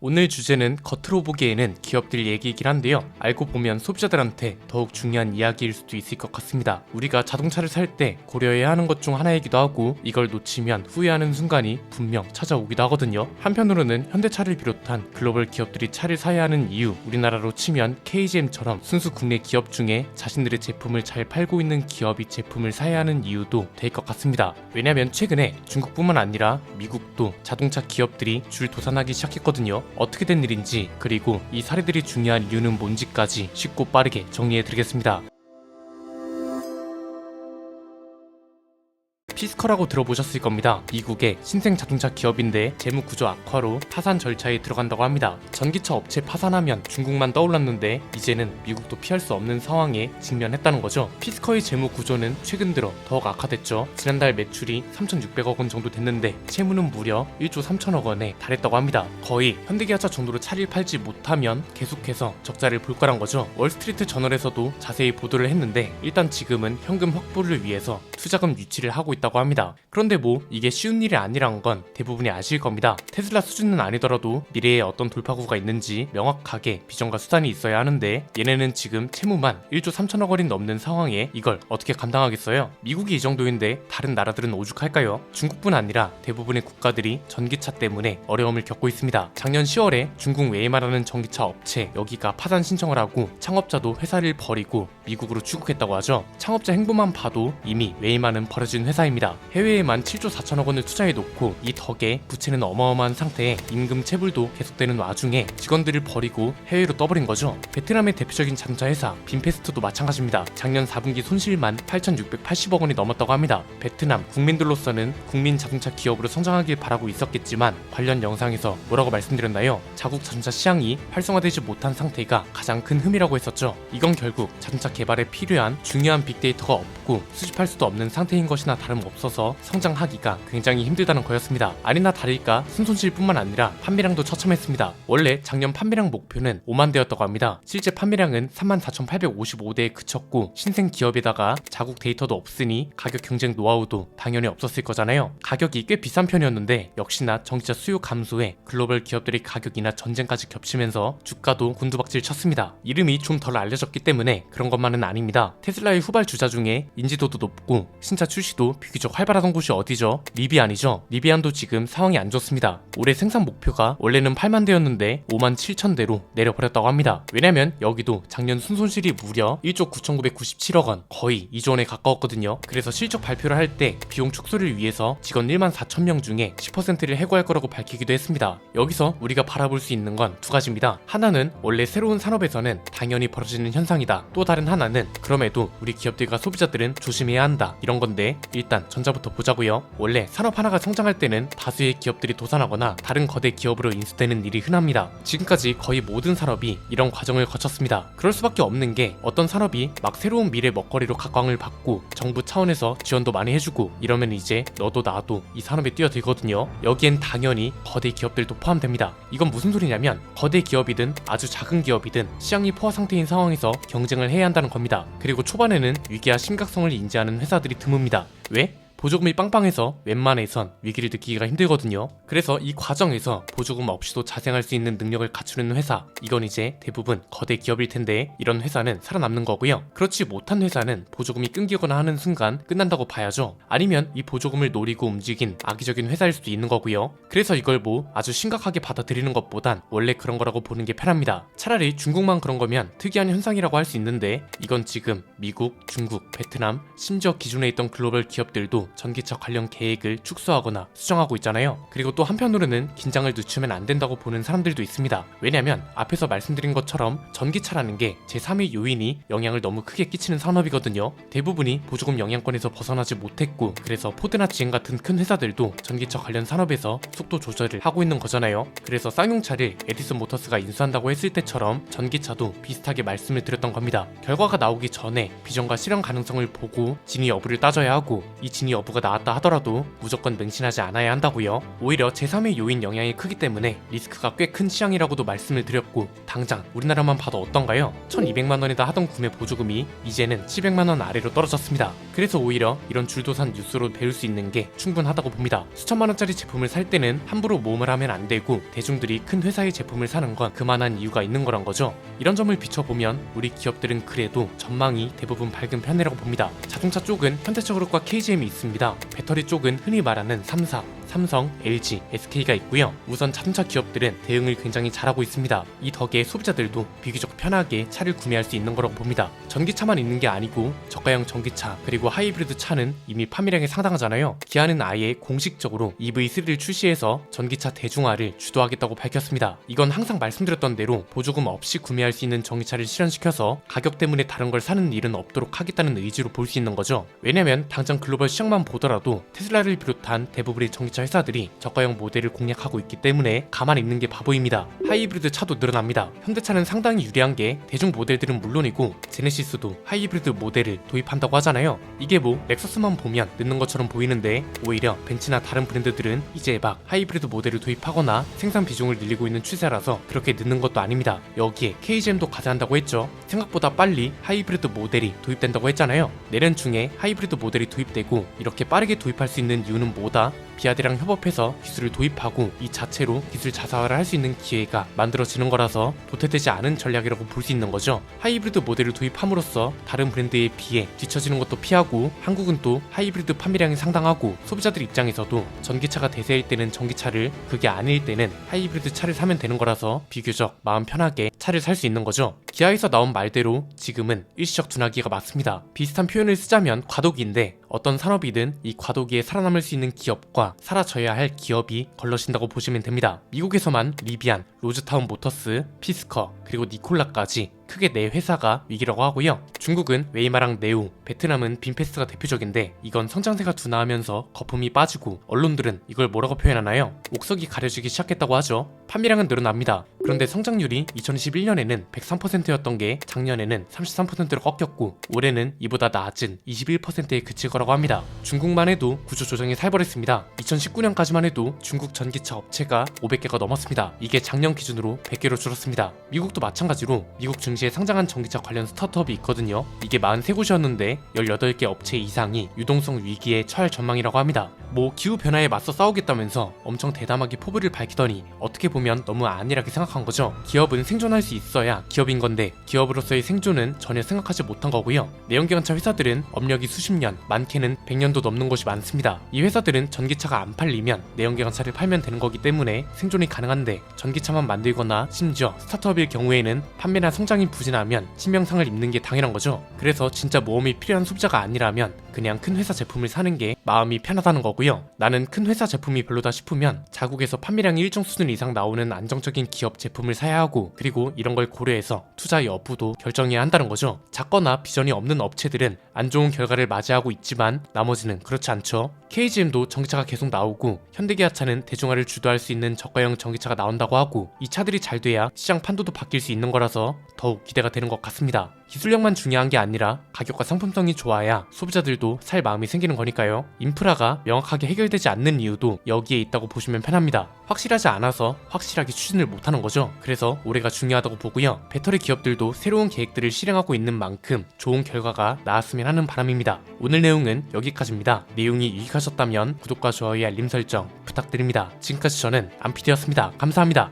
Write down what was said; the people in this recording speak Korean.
오늘 주제는 겉으로 보기에는 기업들 얘기이긴 한데요. 알고 보면 소비자들한테 더욱 중요한 이야기일 수도 있을 것 같습니다. 우리가 자동차를 살 때 고려해야 하는 것 중 하나이기도 하고 이걸 놓치면 후회하는 순간이 분명 찾아오기도 하거든요. 한편으로는 현대차를 비롯한 글로벌 기업들이 차를 사야 하는 이유, 우리나라로 치면 KGM처럼 순수 국내 기업 중에 자신들의 제품을 잘 팔고 있는 기업이 제품을 사야 하는 이유도 될 것 같습니다. 왜냐면 최근에 중국뿐만 아니라 미국도 자동차 기업들이 줄 도산하기 시작했거든요. 어떻게 된 일인지 그리고 이 사례들이 중요한 이유는 뭔지까지 쉽고 빠르게 정리해 드리겠습니다. 피스커라고 들어보셨을 겁니다. 미국의 신생 자동차 기업인데 재무 구조 악화로 파산 절차에 들어간다고 합니다. 전기차 업체 파산하면 중국만 떠올랐는데 이제는 미국도 피할 수 없는 상황에 직면했다는 거죠. 피스커의 재무 구조는 최근 들어 더욱 악화됐죠. 지난달 매출이 3,600억 원 정도 됐는데 채무는 무려 1조 3천억 원에 달했다고 합니다. 거의 현대기아차 정도로 차를 팔지 못하면 계속해서 적자를 볼 거란 거죠. 월스트리트 저널에서도 자세히 보도를 했는데 일단 지금은 현금 확보를 위해서 투자금 유치를 하고 있다 고 합니다. 그런데 뭐 이게 쉬운 일이 아니란 건 대부분이 아실 겁니다. 테슬라 수준은 아니더라도 미래에 어떤 돌파구가 있는지 명확하게 비전과 수단이 있어야 하는데 얘네는 지금 채무만 1조 3천억 원이 넘는 상황에 이걸 어떻게 감당하겠어요? 미국이 이 정도인데 다른 나라들은 오죽할까요? 중국뿐 아니라 대부분의 국가들이 전기차 때문에 어려움을 겪고 있습니다. 작년 10월에 중국 웨이마라는 전기차 업체 여기가 파산 신청을 하고 창업자도 회사를 버리고 미국으로 출국했다고 하죠. 창업자 행보만 봐도 이미 웨이마는 버려진 회사입니다. 해외에만 7조 4천억 원을 투자해 놓고 이 덕에 부채는 어마어마한 상태에 임금 체불도 계속되는 와중에 직원들을 버리고 해외로 떠버린 거죠. 베트남의 대표적인 자동차 회사 빈페스트도 마찬가지입니다. 작년 4분기 손실만 8,680억 원이 넘었다고 합니다. 베트남 국민들로서는 국민 자동차 기업으로 성장하길 바라고 있었겠지만 관련 영상에서 뭐라고 말씀드렸나요? 자국 자동차 시장이 활성화되지 못한 상태가 가장 큰 흠이라고 했었죠. 이건 결국 자동차 개발에 필요한 중요한 빅데이터가 없고 수집할 수도 없는 상태인 것이나 다름없 어서 성장하기가 굉장히 힘들다는 거였습니다. 아니나 다를까 순손실뿐만 아니라 판매량도 처참했습니다. 원래 작년 판매량 목표는 5만 대였다고 합니다. 실제 판매량은 34,855대에 그쳤고 신생 기업에다가 자국 데이터도 없으니 가격 경쟁 노하우도 당연히 없었을 거잖아요. 가격이 꽤 비싼 편이었는데 역시나 전기차 수요 감소에 글로벌 기업들의 가격이나 전쟁까지 겹치면서 주가도 곤두박질 쳤습니다. 이름이 좀 덜 알려졌기 때문에 그런 것만은 아닙니다. 테슬라의 후발 주자 중에 인지도도 높고 신차 출시도 비교 적 활발하던 곳이 어디죠? 리비안이죠. 리비안도 지금 상황이 안 좋습니다. 올해 생산 목표가 원래는 8만 대였는데 5만 7천 대로 내려버렸다고 합니다. 왜냐면 여기도 작년 순손실이 무려 1조 9,997억 원, 거의 2조 원에 가까웠거든요. 그래서 실적 발표를 할 때 비용 축소를 위해서 직원 1만 4천 명 중에 10%를 해고할 거라고 밝히기도 했습니다. 여기서 우리가 바라볼 수 있는 건 두 가지입니다. 하나는 원래 새로운 산업에서는 당연히 벌어지는 현상이다. 또 다른 하나는 그럼에도 우리 기업들과 소비자들은 조심해야 한다. 이런 건데 일단 전자부터 보자고요. 원래 산업 하나가 성장할 때는 다수의 기업들이 도산하거나 다른 거대 기업으로 인수되는 일이 흔합니다. 지금까지 거의 모든 산업이 이런 과정을 거쳤습니다. 그럴 수밖에 없는 게 어떤 산업이 막 새로운 미래 먹거리로 각광을 받고 정부 차원에서 지원도 많이 해주고 이러면 이제 너도 나도 이 산업에 뛰어들거든요. 여기엔 당연히 거대 기업들도 포함됩니다. 이건 무슨 소리냐면 거대 기업이든 아주 작은 기업이든 시장이 포화 상태인 상황에서 경쟁을 해야 한다는 겁니다. 그리고 초반에는 위기와 심각성을 인지하는 회사들이 드뭅니다. 왜? 보조금이 빵빵해서 웬만해선 위기를 느끼기가 힘들거든요. 그래서 이 과정에서 보조금 없이도 자생할 수 있는 능력을 갖추는 회사, 이건 이제 대부분 거대 기업일 텐데 이런 회사는 살아남는 거고요. 그렇지 못한 회사는 보조금이 끊기거나 하는 순간 끝난다고 봐야죠. 아니면 이 보조금을 노리고 움직인 악의적인 회사일 수도 있는 거고요. 그래서 이걸 뭐 아주 심각하게 받아들이는 것보단 원래 그런 거라고 보는 게 편합니다. 차라리 중국만 그런 거면 특이한 현상이라고 할 수 있는데 이건 지금 미국, 중국, 베트남, 심지어 기존에 있던 글로벌 기업들도 전기차 관련 계획을 축소하거나 수정하고 있잖아요. 그리고 또 한편으로는 긴장을 늦추면 안 된다고 보는 사람들도 있습니다. 왜냐면 앞에서 말씀드린 것처럼 전기차라는 게 제3의 요인이 영향을 너무 크게 끼치는 산업이거든요. 대부분이 보조금 영향권에서 벗어나지 못했고 그래서 포드나 GM 같은 큰 회사들도 전기차 관련 산업에서 속도 조절을 하고 있는 거잖아요. 그래서 쌍용차를 에디슨 모터스가 인수한다고 했을 때처럼 전기차도 비슷하게 말씀을 드렸던 겁니다. 결과가 나오기 전에 비전과 실현 가능성을 보고 진위 여부를 따져야 하고 이 진위 여부가 나왔다 하더라도 무조건 맹신하지 않아야 한다고요. 오히려 제3의 요인 영향이 크기 때문에 리스크가 꽤 큰 시장이라고도 말씀을 드렸고 당장 우리나라만 봐도 어떤가요? 1200만 원이다 하던 구매 보조금이 이제는 700만 원 아래로 떨어졌습니다. 그래서 오히려 이런 줄도산 뉴스로 배울 수 있는 게 충분하다고 봅니다. 수천만 원짜리 제품을 살 때는 함부로 모험을 하면 안 되고 대중들이 큰 회사의 제품을 사는 건 그만한 이유가 있는 거란 거죠. 이런 점을 비춰보면 우리 기업들은 그래도 전망이 대부분 밝은 편이라고 봅니다. 자동차 쪽은 현대차 그룹과 KGM이 있습니다. 배터리 쪽은 흔히 말하는 3사, 삼성, LG, SK가 있고요. 우선 자동차 기업들은 대응을 굉장히 잘하고 있습니다. 이 덕에 소비자들도 비교적 편하게 차를 구매할 수 있는 거라고 봅니다. 전기차만 있는 게 아니고 저가형 전기차 그리고 하이브리드 차는 이미 판매량이 상당하잖아요. 기아는 아예 공식적으로 EV3를 출시해서 전기차 대중화를 주도하겠다고 밝혔습니다. 이건 항상 말씀드렸던 대로 보조금 없이 구매할 수 있는 전기차를 실현시켜서 가격 때문에 다른 걸 사는 일은 없도록 하겠다는 의지로 볼 수 있는 거죠. 왜냐면 당장 글로벌 시장만 보더라도 테슬라를 비롯한 대부분의 전기차 회사들이 저가형 모델을 공략하고 있기 때문에 가만히 있는 게 바보입니다. 하이브리드 차도 늘어납니다. 현대차는 상당히 유리한 게 대중 모델들은 물론이고 제네시스도 하이브리드 모델을 도입한다고 하잖아요. 이게 뭐 렉서스만 보면 늦는 것처럼 보이는데 오히려 벤츠나 다른 브랜드들은 이제 막 하이브리드 모델을 도입하거나 생산 비중을 늘리고 있는 추세라서 그렇게 늦는 것도 아닙니다. 여기에 KGM도 가져간다고 했죠. 생각보다 빨리 하이브리드 모델이 도입된다고 했잖아요. 내년 중에 하이브리드 모델이 도입되고 이렇게 빠르게 도입할 수 있는 이유는 뭐다? 비아드랑 협업해서 기술을 도입하고 이 자체로 기술 자사화를 할 수 있는 기회가 만들어지는 거라서 도태되지 않은 전략이라고 볼 수 있는 거죠. 하이브리드 모델을 도입함으로써 다른 브랜드에 비해 뒤처지는 것도 피하고 한국은 또 하이브리드 판매량이 상당하고 소비자들 입장에서도 전기차가 대세일 때는 전기차를 그게 아닐 때는 하이브리드 차를 사면 되는 거라서 비교적 마음 편하게 차를 살 수 있는 거죠. 기아에서 나온 말대로 지금은 일시적 둔화기가 맞습니다. 비슷한 표현을 쓰자면 과도기인데 어떤 산업이든 이 과도기에 살아남을 수 있는 기업과 사라져야 할 기업이 걸러진다고 보시면 됩니다. 미국에서만 리비안, 로즈타운 모터스, 피스커, 그리고 니콜라까지 크게 네 회사가 위기라고 하고요. 중국은 웨이마랑 네우, 베트남은 빈페스트가 대표적인데 이건 성장세가 둔화하면서 거품이 빠지고 언론들은 이걸 뭐라고 표현하나요? 옥석이 가려지기 시작했다고 하죠. 판매량은 늘어납니다. 그런데 성장률이 2021년에는 103%였던 게 작년에는 33%로 꺾였고 올해는 이보다 낮은 21%에 그칠 거라고 합니다. 중국만 해도 구조 조정이 살벌했습니다. 2019년까지만 해도 중국 전기차 업체가 500개가 넘었습니다. 이게 작년 기준으로 100개로 줄었습니다. 미국도 마찬가지로 미국 증시 에 상장한 전기차 관련 스타트업이 있거든요. 이게 43곳이었는데 18개 업체 이상이 유동성 위기에 처할 전망이라고 합니다. 뭐 기후 변화에 맞서 싸우겠다면서 엄청 대담하게 포부를 밝히더니 어떻게 보면 너무 안일하게 생각한 거죠. 기업은 생존할 수 있어야 기업인 건데 기업으로서의 생존은 전혀 생각하지 못한 거고요. 내연기관차 회사들은 업력이 수십 년, 많게는 100년도 넘는 곳이 많습니다. 이 회사들은 전기차가 안 팔리면 내연기관차를 팔면 되는 거기 때문에 생존이 가능한데 전기차만 만들거나 심지어 스타트업일 경우에는 판매나 성장이 부진하면 신명상을 입는 게 당연한 거죠. 그래서 진짜 모험이 필요한 소비자가 아니라면 그냥 큰 회사 제품을 사는 게 마음이 편하다는 거고요. 나는 큰 회사 제품이 별로다 싶으면 자국에서 판매량이 일정 수준 이상 나오는 안정적인 기업 제품을 사야 하고 그리고 이런 걸 고려해서 투자 여부도 결정해야 한다는 거죠. 작거나 비전이 없는 업체들은 안 좋은 결과를 맞이하고 있지만 나머지는 그렇지 않죠. KGM도 전기차가 계속 나오고 현대기아차는 대중화를 주도할 수 있는 저가형 전기차가 나온다고 하고 이 차들이 잘 돼야 시장 판도도 바뀔 수 있는 거라서 더욱 기대가 되는 것 같습니다. 기술력만 중요한 게 아니라 가격과 상품성이 좋아야 소비자들도 살 마음이 생기는 거니까요. 인프라가 명확하게 해결되지 않는 이유도 여기에 있다고 보시면 편합니다. 확실하지 않아서 확실하게 추진을 못하는 거죠. 그래서 올해가 중요하다고 보고요. 배터리 기업들도 새로운 계획들을 실행하고 있는 만큼 좋은 결과가 나왔으면 하는 바람입니다. 오늘 내용은 여기까지입니다. 내용이 유익하셨다면 구독과 좋아요 알림 설정 부탁드립니다. 지금까지 저는 안피디였습니다. 감사합니다.